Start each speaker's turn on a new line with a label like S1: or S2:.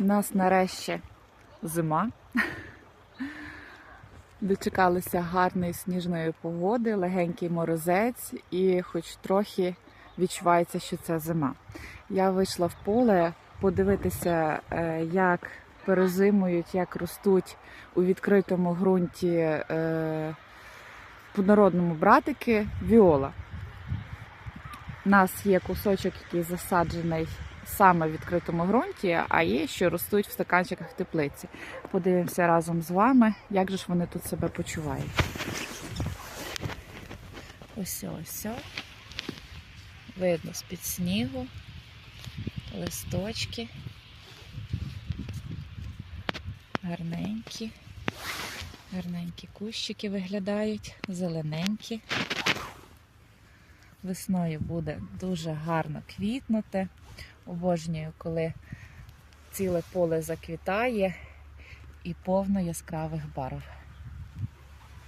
S1: У нас нарешті зима. Дочекалися гарної сніжної погоди, легенький морозець, і хоч трохи відчувається, що це зима. Я вийшла в поле подивитися, е, як перезимують, як ростуть у відкритому ґрунті е, плодородному братики віола. У нас є кусочок, який засаджений саме в відкритому ґрунті, а є, що ростуть в стаканчиках теплиці. Подивимося разом з вами, як же ж вони тут себе почувають. Ось ось. Видно з-під снігу, листочки. Гарненькі. Гарненькі кущики виглядають, зелененькі. Весною буде дуже гарно квітнути. Обожнюю, коли ціле поле заквітає і повно яскравих барв.